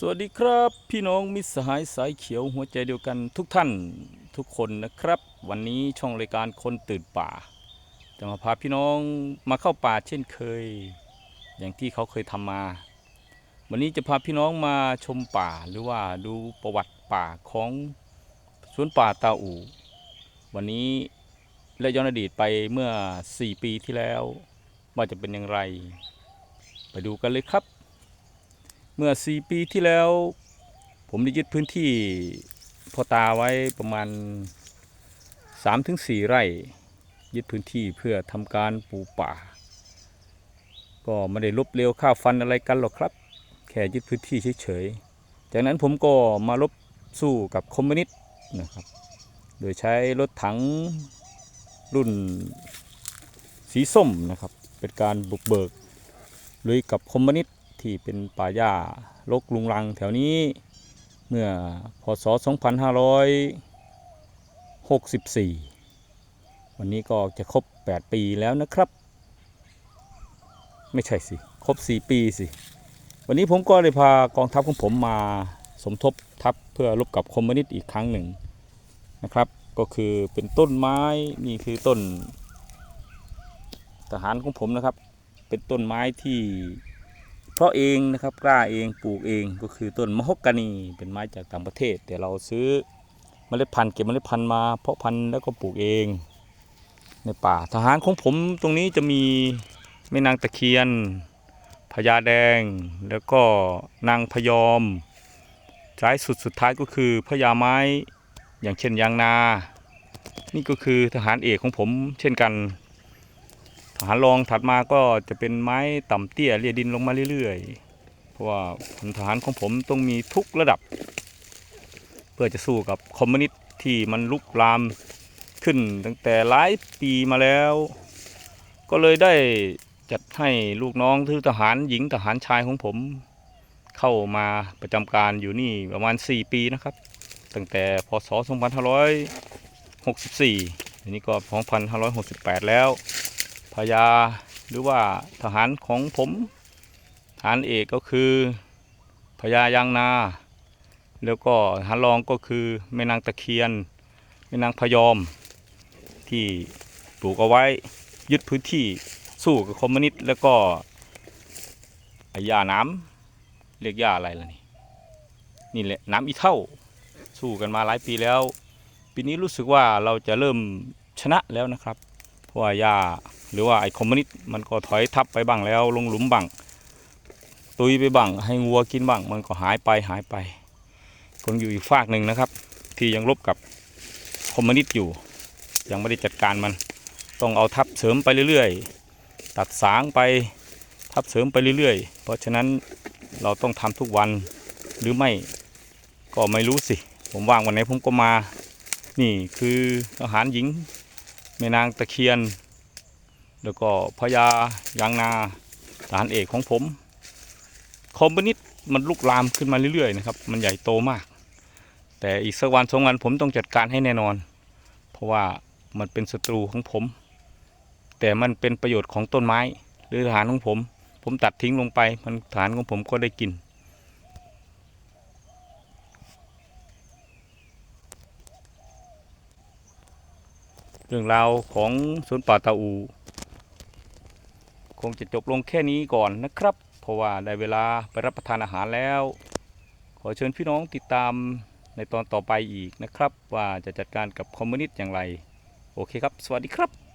สวัสดีครับพี่น้องมิตรสหายสายเขียวหัวใจเดียวกันทุกท่านทุกคนนะครับ วันนี้ช่องรายการคนตื่นป่า จะมาพาพี่น้องมาเข้าป่าเช่นเคย อย่างที่เขาเคยทำมา วันนี้จะพาพี่น้องมาชมป่าหรือว่าดูประวัติป่าของสวนป่าตาอูวันนี้และย้อนอดีตไปเมื่อ 4 ปีที่แล้ว ว่าจะเป็นอย่างไร ไปดูกันเลยครับ เมื่อ 4 ปีที่แล้ว ผมได้ยึดพื้นที่พ่อตาไว้ประมาณ 3-4 ไร่ ยึดพื้นที่เพื่อทำการปลูกป่า ก็ไม่ได้ลบเร็วข้าวฟันอะไรกันหรอกครับ แค่ยึดพื้นที่เฉยๆ จากนั้นผมก็มาลบสู้กับคอมมิวนิสต์นะครับ โดยใช้รถถังรุ่นสีส้มนะครับ เป็นการบุกเบิกลุยกับคอมมิวนิสต์ ที่เป็นป่าหญ้ารกลุงรังแถวนี้เมื่อพศ 2564 วันนี้ก็จะครบ 8 ปีแล้วนะครับ ไม่ใช่สิ ครบ 4 ปีสิ วันนี้ผมก็เลยพากองทัพของผมมาสมทบทัพเพื่อรบกับคอมมิวนิสต์อีกครั้งหนึ่งนะครับ ก็คือเป็นต้นไม้นี่คือต้นทหารของผมนะครับ เป็นต้นไม้ที่ เพราะเองนะครับกล้าเองปลูกเองก็คือต้นมะฮกกานีเป็นไม้จากต่างประเทศ แต่เราซื้อเมล็ดพันธุ์เก็บเมล็ดพันธุ์มาเพาะพันธุ์แล้วก็ปลูกเอง ในป่าทหารของผมตรงนี้จะมีแม่นางตะเคียนพญาแดง แล้วก็นางพยอมท้ายสุดสุดท้ายก็คือพญาไม้อย่างเช่นยางนา นี่ก็คือทหารเอกของผมเช่นกัน หารรองถัดมาก็จะเป็นไม้ต่ำเตี้ยเลียดินลงมาเรื่อยๆ เพราะว่าพลทหารของผมต้องมีทุกระดับ เพื่อจะสู้กับคอมมิวนิสต์ที่มันลุกลามขึ้นตั้งแต่หลายปีมาแล้ว ก็เลยได้จัดให้ลูกน้องที่ทหารหญิงทหารชายของผม เข้ามาประจำการอยู่นี่ประมาณ 4 ปีนะครับ ตั้งแต่พศ 2564อันนี้ก็ 2568 แล้ว พญาหรือว่าทหารของผมทหารเอกก็คือพญายางนา แล้วก็ทหารรองก็คือแม่นางตะเคียนแม่นางพยอม ที่ปลูกเอาไว้ยึดพื้นที่สู้กับคอมมิวนิสต์แล้วก็ยาน้ำเรียกยาอะไรล่ะนี่นี่แหละน้ำอีเท่าสู้กันมาหลายปีแล้ว ปีนี้รู้สึกว่าเราจะเริ่มชนะแล้วนะครับเพราะว่าหญ้า หรือว่าไอ้คอมมิวนิสต์มันก็ถอยทับไปบ้างแล้วลงหลุมบ้างตุยไปบ้างให้วัวกินบ้างมันก็หายไปหายไปผมอยู่อีกฝากหนึ่งนะครับ ที่ยังรบกับคอมมิวนิสต์อยู่ ยังไม่ได้จัดการมัน ต้องเอาทับเสริมไปเรื่อยๆ ตัดสางไปทับเสริมไปเรื่อยๆ เพราะฉะนั้นเราต้องทำทุกวันหรือไม่ก็ไม่รู้สิ ผมว่างวันไหนผมก็มา นี่คือทหารหญิงแม่นางตะเคียน แล้วก็พญายางนาทหารเอกของผมคอมมินิตมันลุกลามขึ้นมาเรื่อยๆนะครับ มันใหญ่โตมาก แต่อีกสักวันสองวันผมต้องจัดการให้แน่นอน เพราะว่ามันเป็นศัตรูของผม แต่มันเป็นประโยชน์ของต้นไม้ หรือทหารของผม ผมตัดทิ้งลงไป มันทหารของผมก็ได้กิน เรื่องราวของสวนป่าตาอู คงจะจบลงแค่นี้ก่อนนะครับ เพราะว่าได้เวลาไปรับประทานอาหารแล้ว ขอเชิญพี่น้องติดตามในตอนต่อไปอีกนะครับ ว่าจะจัดการกับคอมมิวนิสต์อย่างไร โอเคครับ สวัสดีครับ